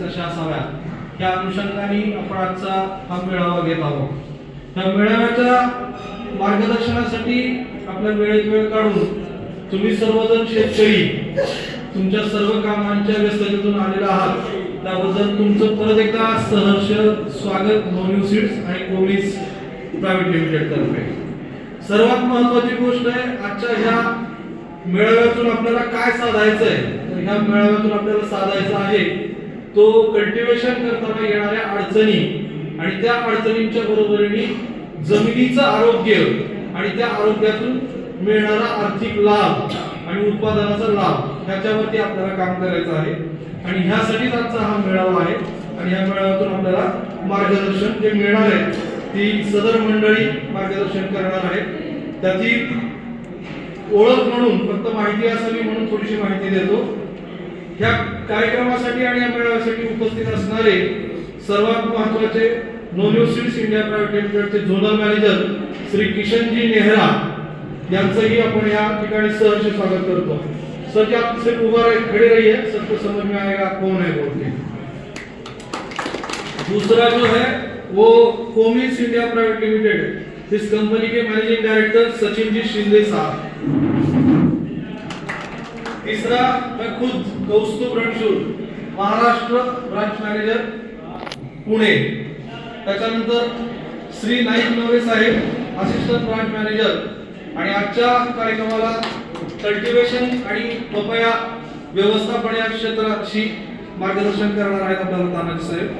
कशा असाव्यात. या अनुषंगाने आपण आजचा हा मेळावा घेत आहोत. या मेळाव्याच्या मार्गदर्शनासाठी आपल्या वेळेत वेळ काढून तुम्ही सर्वजण शेतकरी तुमच्या सर्व कामांच्या व्यस्ततेतून आलेला आहात. त्याबद्दल तुमचं परत एकदा सहर्ष स्वागत मोन्यू सीड्स आणि कोविस प्रायव्हेट लिमिटेड तर्फे. सर्वात महत्वाची गोष्ट आहे आजच्या ह्या मेळाव्यातून आपल्याला काय साधायचं आहे तर ह्या मेळाव्यातून आपल्याला साधायचं आहे तो कल्टिवेशन करताना येणाऱ्या अडचणी आणि त्या अडचणींच्या बरोबरीने जमिनीचं आरोग्य आणि त्या आरोग्यातून मिळणारा आर्थिक लाभ आणि उत्पादनाचा लाभ ह्याच्यावरती आपल्याला काम करायचं आहे. आणि ह्यासाठीच आजचा हा मेळावा आहे. आणि ह्या मेळाव्यातून आपल्याला मार्गदर्शन जे मिळणार आहे ती सदर मंडळी मार्गदर्शन करणार आहे त्यातील ओळख म्हणून फक्त माहिती असावी म्हणून थोडीशी माहिती देतो. ह्या कार्यक्रमासाठी आणि या मेळाव्यासाठी उपस्थित असणारे सर्वात महत्त्वाचे नोनिओ सीड्स इंडिया प्रायव्हेट लिमिटेडचे झोनल मॅनेजर श्री किशनजी नेहरा यांचंही आपण या ठिकाणी सहर्ष स्वागत करतो. सर जी आप सिर्फ उभा रहे खड़े रहिए सबको समझ में आएगा कौन है बोल के दूसरा जो है वो कोमिन्स इंडिया प्राइवेट लिमिटेड. इस कंपनी के मैनेजिंग डायरेक्टर सचिन जी शिंदे साहब. तीसरा मैं खुद कौस्तुभ रणशूर महाराष्ट्र ब्रांच मॅनेजर पुणे. त्याच्यानंतर श्री नाईक नवे साहेब असिस्टंट ब्रांच मॅनेजर आणि आजच्या कार्यक्रमाला कल्टिवेशन आणि पपया व्यवस्थापन या क्षेत्राशी मार्गदर्शन करणार आहेत आपल्याला तानाजी साहेब.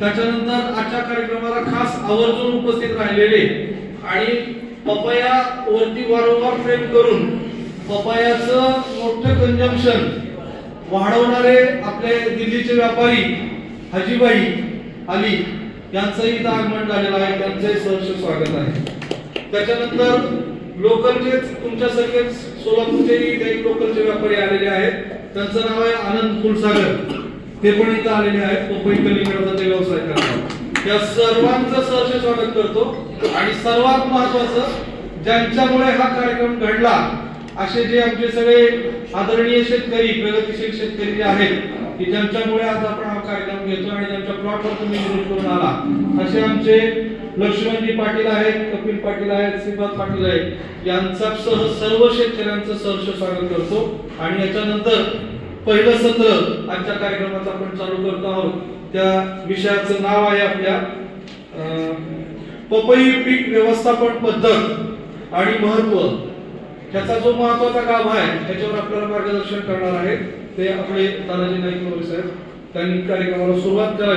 त्याच्यानंतर आजच्या कार्यक्रमाला खास आवर्जून उपस्थित राहिलेले आणि पपया वरती वारंवार प्रेम करून पपायाचं मोठं कंजम्पशन वाढवणारे आपले दिल्लीचे व्यापारी हाजीबाई अली यांचंही इथं आगमन झालेलं आहे त्यांचंही सहर्ष स्वागत आहे. त्याच्यानंतर लोकलचे तुमच्यासारखे सोलापूरचेही काही लोकलचे व्यापारी आलेले आहेत. त्यांचं नाव आहे आनंद फुलसागर. ते पण इथं आलेले आहेत पपई कलिंगडाचा ते व्यवसाय करतात. या सर्वांचं सहर्ष स्वागत करतो. आणि सर्वात महत्वाचं ज्यांच्यामुळे हा कार्यक्रम घडला असे जे आमचे सगळे आदरणीय शेतकरी प्रगतीशील शेतकरी जे आहेत की ज्यांच्यामुळे आज आपण हा कार्यक्रम घेतो आणि ज्यांच्या प्लॉटवर तुम्ही करून आला असे आमचे लक्ष्मणजी पाटील आहेत कपिल पाटील आहेत श्रीपाद पाटील आहेत यांचा सह सर्व शेतकऱ्यांचं सहर्ष स्वागत करतो. आणि याच्यानंतर पहिलं सत्र आजच्या कार्यक्रमाचं आपण चालू करतो आहोत. त्या विषयाचं नाव आहे आपल्या अं, पपई पीक व्यवस्थापन पद्धत आणि महत्त्व. त्याचा जो महत्त्वाचा काम आहे त्याच्यावर आपल्याला मार्गदर्शन करणार आहे ते आपले तानाजी नाईक साहेब. त्यांनी कार्यक्रमाला सुरुवात करावी.